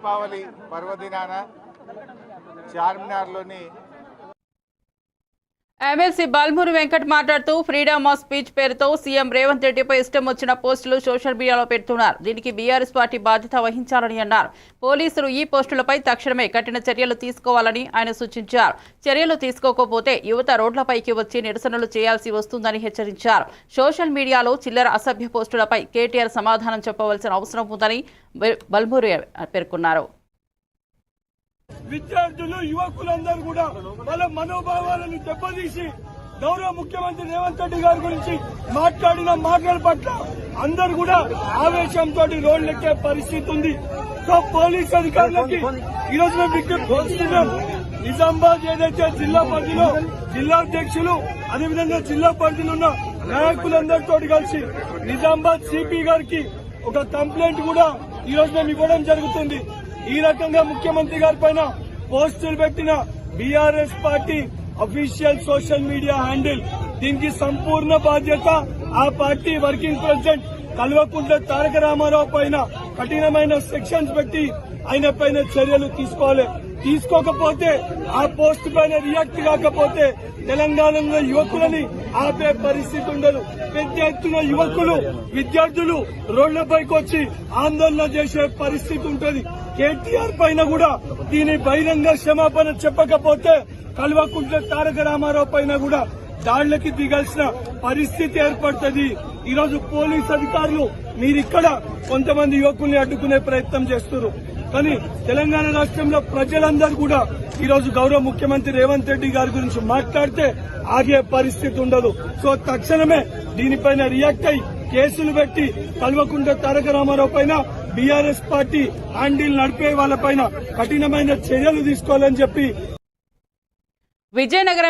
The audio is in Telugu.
దీపావళి పర్వదినాన చార్మినార్లోని ఎమ్మెల్సీ బాల్మూరి వెంకట్ మాట్లాడుతూ ఫ్రీడమ్ ఆఫ్ స్పీచ్ పేరుతో సీఎం రేవంత్ రెడ్డిపై ఇష్టం వచ్చిన పోస్టులు సోషల్ మీడియాలో పెడుతున్నారు. దీనికి బీఆర్ఎస్ పార్టీ బాధ్యత వహించాలని అన్నారు. పోలీసులు ఈ పోస్టులపై తక్షణమే కఠిన చర్యలు తీసుకోవాలని ఆయన సూచించారు. చర్యలు తీసుకోకపోతే యువత రోడ్లపైకి వచ్చి నిరసనలు చేయాల్సి వస్తుందని హెచ్చరించారు. సోషల్ మీడియాలో చిల్లర అసభ్య పోస్టులపై కేటీఆర్ సమాధానం చెప్పవలసిన అవసరం ఉందని బల్మూరి పేర్కొన్నారు. విద్యార్థులు యువకులందరూ కూడా వాళ్ళ మనోభావాలను దెబ్బతీసి గౌరవ ముఖ్యమంత్రి రేవంత్ రెడ్డి గారి గురించి మాట్లాడిన మాటల పట్ల అందరు కూడా ఆవేశంతో రోడ్లెక్కే పరిస్థితి ఉంది. సో పోలీస్ అధికారులకి ఈ రోజు మేము విజ్ఞప్తి నిజామాబాద్ ఏదైతే జిల్లా పరిధిలో జిల్లా అధ్యక్షులు అదేవిధంగా జిల్లా పరిధిలో ఉన్న నాయకులందరితో కలిసి నిజామాబాద్ సిపి గారికి ఒక కంప్లైంట్ కూడా ఈ రోజు మేము ఇవ్వడం జరుగుతుంది. ఈ రకంగా ముఖ్యమంత్రి గారి పైన పోస్టులు పెట్టిన BRS party official social media handle. దీనికి సంపూర్ణ బాధ్యత ఆ party working president Kalvakuntla Taraka Rama Rao పైన కఠినమైన సెక్షన్స్ పెట్టి ఆయన పైన చర్యలు తీసుకోవాలి. తీసుకోకపోతే ఆ పోస్ట్ పైన రియాక్ట్ కాకపోతే తెలంగాణలో యువకులని ఆపే పరిస్థితి ఉండదు. పెద్ద ఎత్తున యువకులు విద్యార్థులు రోడ్లపైకి వచ్చి ఆందోళన చేసే పరిస్థితి ఉంటుంది. కేటీఆర్ పైన కూడా దీని బహిరంగ క్షమాపణ చెప్పకపోతే కల్వకుంట్ల తారక రామారావు పైన కూడా దాళ్ళకి దిగాల్సిన పరిస్థితి ఏర్పడుతుంది. ఈరోజు పోలీస్ అధికారులు మీరిక్కడ కొంతమంది యువకుల్ని అడ్డుకునే ప్రయత్నం చేస్తున్నారు. కానీ తెలంగాణ రాష్ట్రంలో ప్రజలందరూ కూడా ఈ రోజు గౌరవ ముఖ్యమంత్రి రేవంత్ రెడ్డి గారి గురించి మాట్లాడితే ఆగే పరిస్థితి ఉండదు. సో తక్షణమే దీనిపైన రియాక్ట్ అయి కేసులు పెట్టి కల్వకుంట తారక రామారావు పైన బీఆర్ఎస్ పార్టీ హ్యాండిల్ నడిపే వాళ్ళపైన కఠినమైన చర్యలు తీసుకోవాలని చెప్పి విజయనగరం